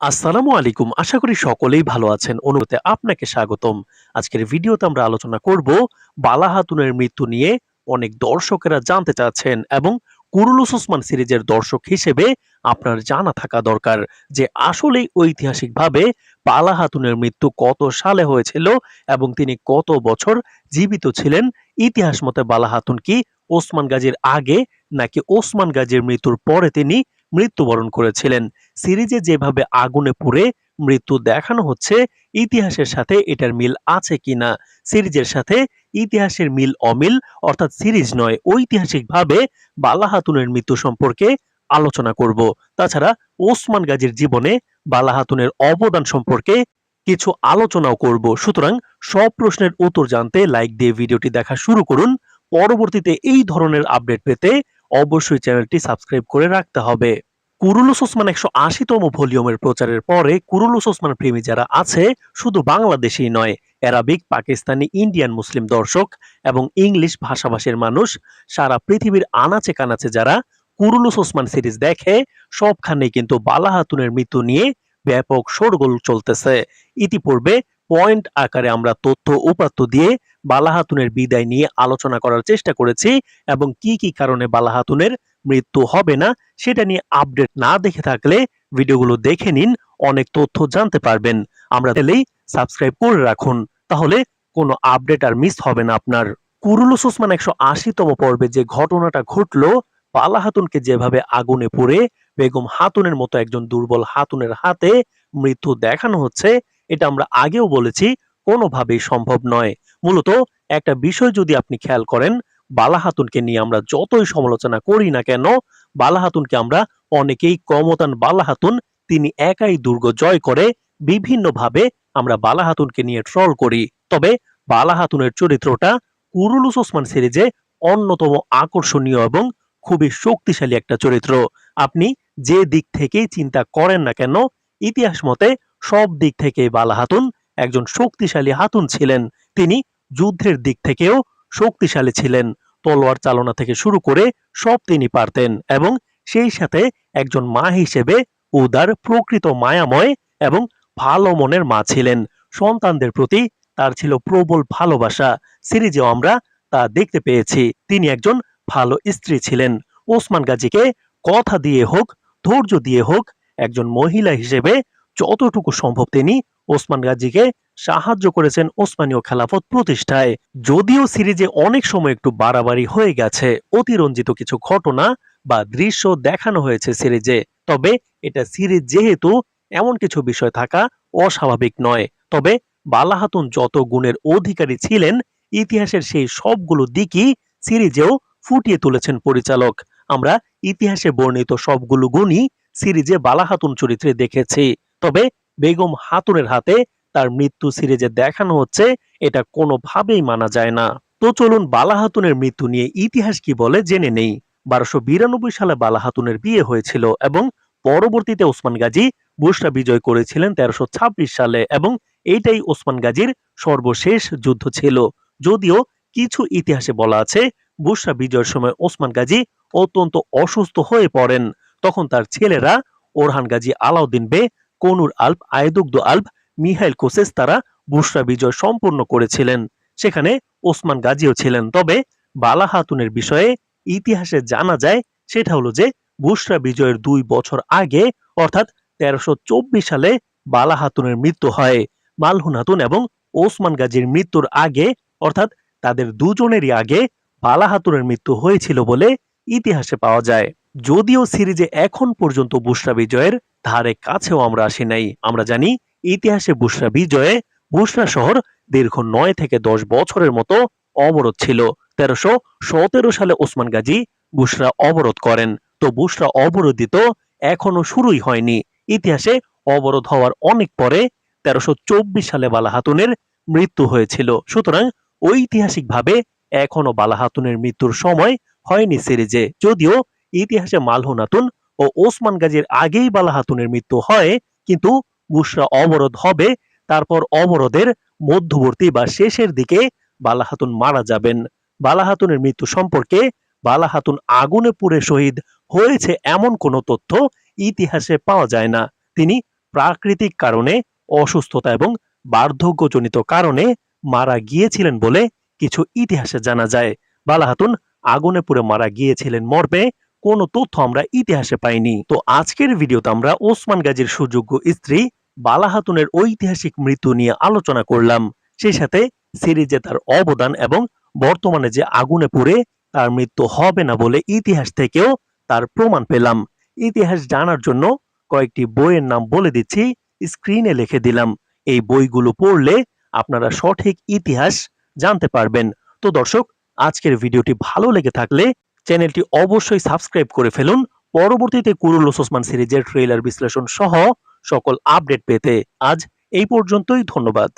আসসালামু আলাইকুম। আশা করি সকলেই ভালো আছেন। অনুরোধে আপনাকে স্বাগতম। আজকের ভিডিওতে আমরা আলোচনা করব বালা হাতুনের মৃত্যু নিয়ে অনেক দর্শকেরা জানতে চাচ্ছেন এবং কুরুলুস ওসমান সিরিজের দর্শক হিসেবে আপনার জানা থাকা দরকার যে আসলেই ঐতিহাসিকভাবে বালা হাতুনের মৃত্যু কত সালে হয়েছিল এবং তিনি কত বছর জীবিত ছিলেন? ইতিহাস মতে বালা হাতুন কি ওসমান গাজীর আগে নাকি ওসমান গাজীর মৃত্যুর পরে তিনি মৃত্যুবরণ করেছিলেন। সিরিজে যেভাবে আগুনে পুড়ে মৃত্যু দেখানো হচ্ছে, ইতিহাসের সাথে এটার মিল আছে কিনা? সিরিজের সাথে ইতিহাসের মিল অমিল, অর্থাৎ সিরিজ নয়, ঐতিহাসিকভাবে বালা হাতুনের মৃত্যু সম্পর্কে আলোচনা করব। তাছাড়া ওসমান গাজীর জীবনে বালা হাতুনের অবদান সম্পর্কে কিছু আলোচনাও করব। সুতরাং সব প্রশ্নের উত্তর জানতে লাইক দিয়ে ভিডিওটি দেখা শুরু করুন। পরবর্তীতে এই ধরনের আপডেট পেতে অবশ্যই চ্যানেলটি সাবস্ক্রাইব করে রাখতে হবে। কুরুলুস ওসমান একশো আশিতম ভলিউমের প্রচারের পরে কুরুলুস ওসমান প্রেমী যারা আছে, শুধু বাংলাদেশেই নয়, অ্যারাবিক, পাকিস্তানি, ইন্ডিয়ান মুসলিম দর্শক এবং ইংলিশ ভাষাভাষীর মানুষ, সারা পৃথিবীর আনাচে কানাচে যারা কুরুলুস ওসমান সিরিজ দেখে, সবখানেই কিন্তু বালা হাতুনের মৃত্যু নিয়ে ব্যাপক শোরগোল চলতেছে। ইতিপূর্বে পয়েন্ট আকারে আমরা তথ্য উপাত্ত দিয়ে বালা হাতুনের বিদায় নিয়ে আলোচনা করার চেষ্টা করেছি এবং কি কি কারণে বালা হাতুনের মৃত্যু হবে না সেটা নিয়ে আপডেট না দেখে থাকলে ভিডিওগুলো দেখে নিন, অনেক তথ্য জানতে পারবেন। আমরা তাহলেই সাবস্ক্রাইব করে রাখুন। তাহলে কোনো আপডেট আর মিস হবে না আপনার। কুরুলুস ওসমান একশো আশিতম পর্বে যে ঘটনাটা ঘটলো পালা হাতুনকে যেভাবে আগুনে পুড়ে বেগম হাতুনের মতো একজন দুর্বল হাতুনের হাতে মৃত্যু দেখানো হচ্ছে, এটা আমরা আগেও বলেছি কোনোভাবেই সম্ভব নয়। মূলত একটা বিষয় যদি আপনি খেয়াল করেন বালা হাতুনকে নিয়ে আমরা যতই সমালোচনা করি না কেন বালা হাতুনকে আমরা অনেকেই কমতান বালা হাতুন তিনি একাই দুর্গ জয় করে বিভিন্নভাবে আমরা বালা হাতুনকে নিয়ে ট্রল করি। তবে বালা হাতুনের চরিত্রটা কুরুলুস ওসমান সিরিজে অন্যতম আকর্ষণীয় এবং খুবই শক্তিশালী একটা চরিত্র। আপনি যে দিক থেকেই চিন্তা করেন না কেন, ইতিহাস মতে সব দিক থেকে বালা হাতুন একজন শক্তিশালী হাতুন ছিলেন। তিনি যুদ্ধের দিক থেকেও শক্তিশালী ছিলেন। তলোয়ার চালনা থেকে শুরু করে সব তিনি পারতেন এবং সেই সাথে একজন মা হিসেবে উদার, প্রকৃত মায়াময় এবং ভালো মনের মা ছিলেন। সন্তানদের প্রতি তার ছিল প্রবল ভালোবাসা। সিরিজেও আমরা তা দেখতে পেয়েছি। তিনি একজন ভালো স্ত্রী ছিলেন। ওসমান গাজীকে কথা দিয়ে হোক, ধৈর্য দিয়ে হোক একজন মহিলা হিসেবে যতটুকু সম্ভব তিনি ওসমান গাজীকে সাহায্য করেছেন ওসমানীয় খেলাফত প্রতিষ্ঠায়। যদিও সিরিজে অনেক সময় একটু বাড়াবাড়ি হয়ে গেছে, অতিরঞ্জিত কিছু ঘটনা বা দৃশ্য দেখানো হয়েছে সিরিজে। তবে এটা সিরিজ যেহেতু এমন কিছু বিষয় থাকা অস্বাভাবিক নয়। তবে বালাহাতুন যত গুণের অধিকারী ছিলেন, ইতিহাসের সেই সবগুলো দিকই সিরিজেও ফুটিয়ে তুলেছেন পরিচালক। আমরা ইতিহাসে বর্ণিত সবগুলো গুণই সিরিজে বালাহাতুন চরিত্রে দেখেছি। তবে বেগম হাতুনের হাতে তার মৃত্যু সিরিজে দেখানো হচ্ছে, এটা কোনোভাবেই মানা যায় না। তো চলুন বালা হাতুনের মৃত্যু নিয়ে ইতিহাস কি বলে জেনে নেই। বারোশো বিরানব্বই সালে বালা হাতুনের বিয়ে হয়েছিল এবং পরবর্তীতে ওসমান গাজী বুশরা বিজয় করেছিলেন তেরোশো সালে এবং এইটাই ওসমান গাজীর সর্বশেষ যুদ্ধ ছিল। যদিও কিছু ইতিহাসে বলা আছে, বুশরা বিজয়ের সময় ওসমান গাজী অত্যন্ত অসুস্থ হয়ে পড়েন। তখন তার ছেলেরা ওরহান গাজী আলাউদ্দিন বে কনুর আল্প, আয়দুগ্ধ আল্প, মিহাইল কোসেস তারা বুশরা বিজয় সম্পূর্ণ করেছিলেন। সেখানে ওসমান গাজীও ছিলেন। তবে বালা হাতুনের বিষয়ে ইতিহাসে জানা যায়, সেটা হলো যে বুশরা বিজয়ের দুই বছর আগে, অর্থাৎ তেরোশো সালে বালা হাতুনের মৃত্যু হয়। মালহুন হাতুন এবং ওসমান গাজীর মৃত্যুর আগে, অর্থাৎ তাদের দুজনেরই আগে, বালা হাতুনের মৃত্যু হয়েছিল বলে ইতিহাসে পাওয়া যায়। যদিও সিরিজে এখন পর্যন্ত বুশরা বিজয়ের ধারে কাছেও আমরা আসি নাই। আমরা জানি, ইতিহাসে বুশরা বিজয়ে বুশরা শহর দীর্ঘ নয় থেকে দশ বছরের মতো অবরোধ ছিল। তেরোশো সতেরো সালে ওসমান গাজী বুশরা অবরোধ করেন। তো বুশরা অবরোধিত এখনও শুরুই হয়নি। ইতিহাসে অবরোধ হওয়ার অনেক পরে তেরোশো চব্বিশ সালে বালাহাতুনের মৃত্যু হয়েছিল। সুতরাং ঐতিহাসিকভাবে এখনও বালাহাতুনের মৃত্যুর সময় হয়নি সিরিজে। যদিও ইতিহাসে মালহুনাতুন ও ওসমান গাজীর আগেই বালাহাতুনের মৃত্যু হয়, কিন্তু বুশরা অবরোধ হবে, তারপর অবরোধের মধ্যবর্তী বা শেষের দিকে বালাহাতুন মারা যাবেন। বালাহাতুনের মৃত্যু সম্পর্কে বালাহাতুন আগুনে পুড়ে শহীদ হয়েছে এমন কোনো তথ্য ইতিহাসে পাওয়া যায় না। তিনি প্রাকৃতিক কারণে অসুস্থতা এবং বার্ধক্যজনিত কারণে মারা গিয়েছিলেন বলে কিছু ইতিহাসে জানা যায়। বালা খাতুন আগুনে পুড়ে মারা গিয়েছিলেন মর্মে কোনো তথ্য আমরা ইতিহাসে পাইনি। তো আজকের ভিডিওতে আমরা ওসমান গাজীর সুযোগ্য স্ত্রী বালা খাতুনের ঐতিহাসিক মৃত্যু নিয়ে আলোচনা করলাম। সেই সাথে সিরিজে তার অবদান এবং বর্তমানে যে আগুনে পুড়ে তার মৃত্যু হবে না বলে ইতিহাস থেকেও তার প্রমাণ পেলাম। ইতিহাস জানার জন্য কয়েকটি বইয়ের নাম বলে দিচ্ছি, স্ক্রিনে লিখে দিলাম। এই বইগুলো পড়লে আপনারা সঠিক ইতিহাস জানতে পারবেন। তো দর্শক, আজকের ভিডিওটি ভালো লেগে থাকলে চ্যানেলটি অবশ্যই সাবস্ক্রাইব করে ফেলুন। পরবর্তীতে কুরুল ওসমান সিরিজের ট্রেলার বিশ্লেষণ সহ সকল আপডেট পেতে আজ এই পর্যন্তই, ধন্যবাদ।